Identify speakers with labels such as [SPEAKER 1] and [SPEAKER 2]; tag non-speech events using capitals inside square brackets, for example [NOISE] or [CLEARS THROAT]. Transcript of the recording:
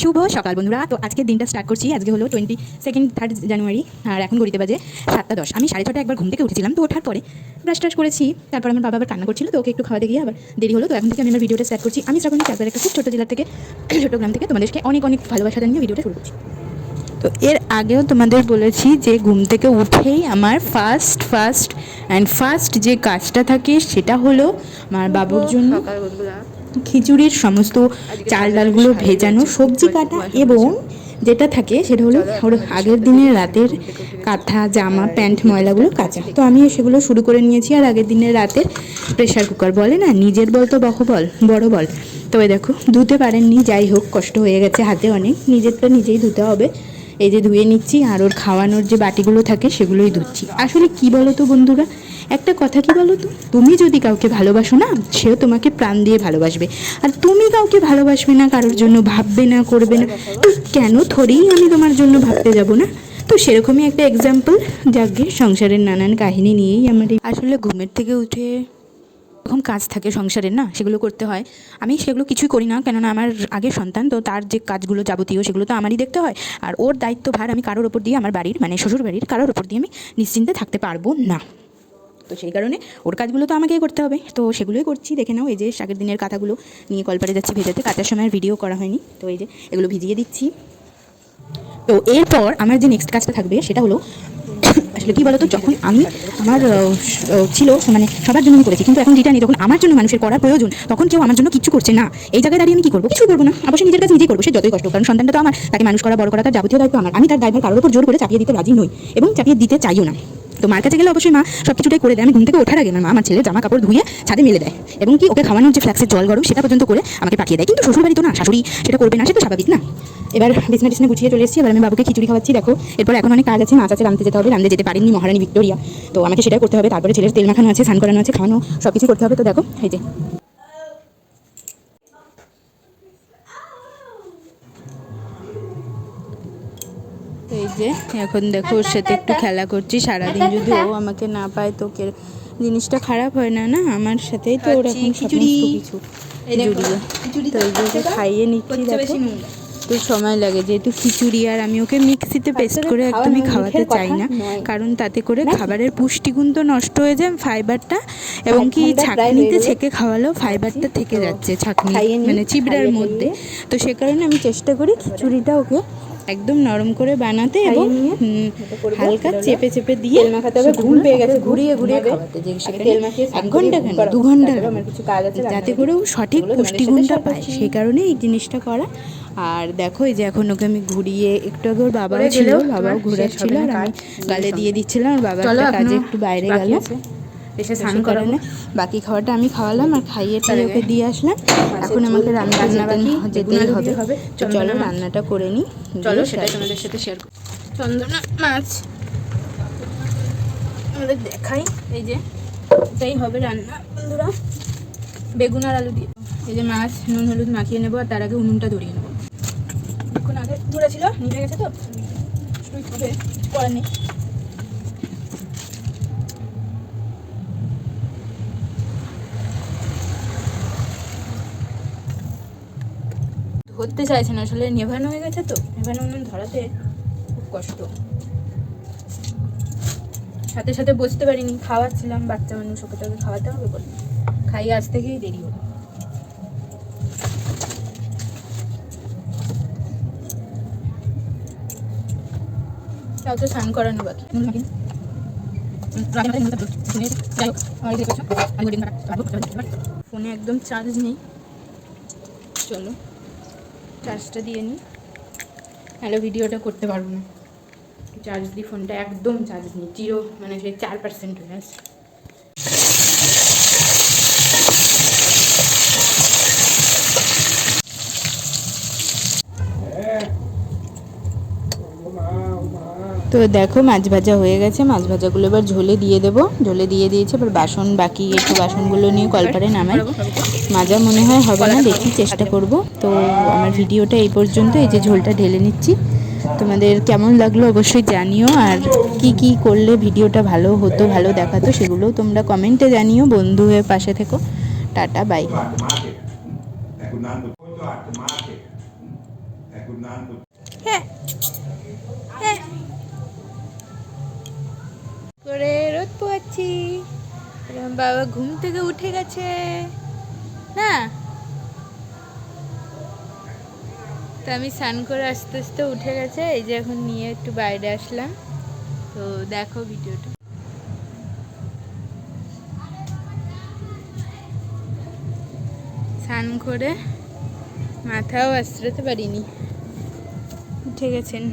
[SPEAKER 1] শুভ সকাল বন্ধুরা। তো আজকের দিনটা স্টার্ট করছি। আজকে হলো টোয়েন্টি সেকেন্ড থার্ড জানুয়ারি আর এখন ঘড়িতে বাজে সাতটা দশ। আমি সাড়ে ছটা একবার ঘুম থেকে উঠেছিলাম তো ওঠার পরে ব্রাশ টাশ করেছি তারপর আমার বাবা আবার কান্না করছিল তো ওকে একটু খাওয়াতে গিয়ে আবার দেরি হলো। তো এখন থেকে আমি আমার ভিডিওটা স্টার্ট করছি। আমি শ্রাবণী চাকদার একটা খুব ছোটো জেলা থেকে [CLEARS THROAT] ছোটো গ্রাম থেকে তোমাদেরকে অনেক অনেক ভালোবাসা জানিয়ে ভিডিওটা শুরু করছি। তো এর আগেও তোমাদের বলেছি যে ঘুম থেকে উঠেই আমার ফার্স্ট ফার্স্ট অ্যান্ড ফার্স্ট যে কাজটা থাকে সেটা হলো আমার বাবুর জন্য খিচুড়ির সমস্ত চাল ডালগুলো ভেজানো সবজি কাটা এবং যেটা থাকে সেটা হলো ওর আগের দিনের রাতের কাঁথা, জামা, প্যান্ট, ময়লাগুলো কাচা। তো আমি সেগুলো শুরু করে নিয়েছি আর আগের দিনের রাতের প্রেশার কুকার। বলে না, নিজের বল তো বহ বল, বড় বল। তবে দেখো, ধুতে পারেননি, যাই হোক, কষ্ট হয়ে গেছে হাতে অনেক। নিজেরটা নিজেই ধুতে হবে। এই যে ধুয়ে নিচ্ছি আর ওর খাওয়ানোর যে বাটিগুলো থাকে সেগুলোই ধুচ্ছি। আসলে কি বলো তো বন্ধুরা? একটা কথা কি বলো তো? তুমি যদি কাউকে ভালোবাসো না, সেও তোমাকে প্রাণ দিয়ে ভালোবাসবে। আর তুমি কাউকে ভালোবাসবে না, কারোর জন্য ভাববে না, করবে না। তো কেন থরেই আমি তোমার জন্য ভাবতে যাব না? তো সেরকমই একটা এক্সাম্পল যাকে সংসারের নানান কাহিনী নিয়েই আমার আসলে ঘুমের থেকে উঠে এরকম কাজ থাকে সংসারের না, সেগুলো করতে হয়। আমি সেগুলো কিছুই করি না, কেননা আমার আগের সন্তান, তো তার যে কাজগুলো যাবতীয় সেগুলো তো আমারই দেখতে হয়। আর ওর দায়িত্বভার আমি কারোর ওপর দিয়ে আমার বাড়ির মানে শ্বশুর বাড়ির কারোর ওপর দিয়ে আমি নিশ্চিন্তে থাকতে পারব না। তো সেই কারণে ওর কাজগুলো তো আমাকেই করতে হবে। তো সেগুলোই করছি, দেখে নাও এই যে শাকের দিনের কাঁথাগুলো নিয়ে কলপারে যাচ্ছি ভেজাতে কাঁচার সময় আর ভিডিও করা হয়নি। তো এই যে এগুলো ভিজিয়ে দিচ্ছি। তো এরপর আমার যে নেক্সট কাজটা থাকবে সেটা হলো, আসলে কি বলতো, যখন আমি আমার ছিল মানে সবার জন্য আমি করেছি, কিন্তু এখন যেটা নেই, যখন আমার জন্য মানুষের করা প্রয়োজন, তখন কেউ আমার জন্য কিছু করছে না। এই জায়গায় দাঁড়িয়ে আমি কি করব? কিছু করব না। অবশ্যই নিজের কাছে নিজেই করব, সে যতই কষ্ট কারণ সন্তানটা তো আমার, তাকে মানুষ করা, বড় করা, তার যাবতীয় দায়িত্ব আমার। আমি তার দায়ভার কারোর উপর জোর করে চাপিয়ে দিতে রাজি নই, এবং চাপিয়ে দিতে চাইও না। তো মার কাছে গেলে অবশ্যই মা সব কিছুটাই করে দেয়। আমি ঘুম থেকে ওঠার আগে আমার মা আমার ছেলে জামা কাপড় ধুয়ে ছাদে মেলে দেয় এবং কি ওকে খাওয়ানোর যে ফ্ল্যাক্সের জল গরম সেটা পর্যন্ত করে আমাকে পাঠিয়ে দেয়। কিন্তু শ্বশুরবাড়ি তো না, শাশুড়ি সেটা করবে না সেটা স্বাভাবিক না। এবার বিছনা টিছনা গুছিয়ে চলে এসেছি। এবার আমি বাবুকে খিচুড়ি খাওয়াচ্ছি, দেখো। এরপর এখন অনেক কাজ আছে, মাছ আছে, রাঁধতে যেতে হবে। রাঁধতে যেতে পারেননি মহারানী ভিক্টোরিয়া। তো আমাকে সেটা করতে হবে। তারপরে ছেলের তেল মাখানো আছে, স্নান করানো আছে, খাওয়ানো সব কিছু করতে হবে। তো দেখো, এই যে এই যে এখন দেখো ওর সাথে একটু খেলা করছি। সারাদিন যদি ও আমাকে না পায় তো কে জিনিসটা খারাপ হয় না না? আমার সাথেই তো ওর এখন
[SPEAKER 2] খিচুড়ি।
[SPEAKER 1] কিছু। জুড়িয়ে তো এই যে খাইয়ে নিচ্ছি দেখো। তো সময় লাগে যেহেতু খিচুড়ি আর আমি ওকে মিক্সিতে পেস্ট করে একদমই খাওয়াতে চাই না। কারণ তাতে করে খাবারের পুষ্টিগুণ তো নষ্ট হয়ে যায় ফাইবারটা এবং কি ছাঁকনিতে ছেঁকে খাওয়ালেও ফাইবারটা থেকে যাচ্ছে ছাঁকনি মানে চিবড়ার মধ্যে। তো সে কারণে আমি চেষ্টা করি খিচুড়িটা ওকে একদম নরম করে বানাতে এবং হালকা চেপে চেপে দিয়ে
[SPEAKER 2] মাখাতে হবে, ঘুম পেয়ে গেছে,
[SPEAKER 1] ঘুরিয়ে ঘুরিয়ে খাওয়াতে যে সেখানে এক
[SPEAKER 2] ঘণ্টা
[SPEAKER 1] কেন দু
[SPEAKER 2] ঘণ্টা
[SPEAKER 1] যাতে করে সঠিক পুষ্টিগুণটা পায়। সেই কারণে এই জিনিসটা করা আর দেখো এই যে এখন ওকে আমি ঘুরিয়ে একটু আগে ওর বাবাও ছিল বাবাও ঘোরাচ্ছিল আর আমি গালে দিয়ে দিচ্ছিলাম আর বাবা একটা কাজে একটু বাইরে গেল।
[SPEAKER 2] এসে
[SPEAKER 1] স্নান করানো বাকি খাওয়াটা আমি খাওয়ালাম আর খাইয়ে টাইয়ে ওকে দিয়ে আসলাম। এখন আমাকে রান্না বান্না যেতেই হবে চলো রান্নাটা করে নিই।
[SPEAKER 2] চলো সেটাই তোমাদের সাথে শেয়ার করি চন্দনা মাছ। আমাদের দেখাই। এই যে এটাই হবে রান্না বন্ধুরা। বেগুন আর আলু দিয়ে। এই যে মাছ নুন হলুদ মাখিয়ে নেব আর তার আগে উনুনটা ধরিয়ে নেব। ধরে ছিল, নিভে গেছে তো? করার ধরতে চাইছে না, আসলে নেভানো হয়ে গেছে তো? নেভানো উনুন ধরাতে খুব কষ্ট। সাথে সাথে বসতে পারিনি, খাওয়াচ্ছিলাম, বাচ্চা মানুষ, ওকে তো আগে খাওয়াতে হবে বলে। খাইয়ে আজ থেকেই দেরি হলো। কাটা, স্নান করানো বাকি। ফোনে একদম চার্জ নেই। চলো চার্জটা দিয়ে নিই হ্যালো ভিডিওটা করতে পারব না। চার্জ দিই ফোনটা একদম চার্জ নেই। জিরো মানে সেই চার পার্সেন্ট হয়ে আছে
[SPEAKER 1] তো দেখো, মাছ ভাজা হয়ে গেছে। মাছ ভাজাগুলো এবার ঝোলে দিয়ে দেবো। ঝোলে দিয়ে দিয়েছে, এবার বাসন, বাকি একটু বাসনগুলো নিয়ে কলপারে নামাই। মাজা মনে হয় হবে না, দেখি চেষ্টা করব। তো আমার ভিডিওটা এই পর্যন্ত, এই যে ঝোলটা ঢেলে নিচ্ছি। তোমাদের কেমন লাগল অবশ্যই জানিও, আর কি কি করলে ভিডিওটা ভালো হতো, ভালো দেখাতো, সেগুলোও তোমরা কমেন্টে জানিও। বন্ধু হয়ে পাশে থেকো। Ta-ta, bye.
[SPEAKER 2] আমার বাবা, ঘুম থেকে উঠে গেছে। না। তো আমি স্নান করে আস্তে আস্তে উঠে গেছে, এই যে এখন নিয়ে একটু বাইরে আসলাম। তো দেখো ভিডিওটা। স্নান করে মাথাও আশ্রাতে পারিনি। উঠে গেছেন।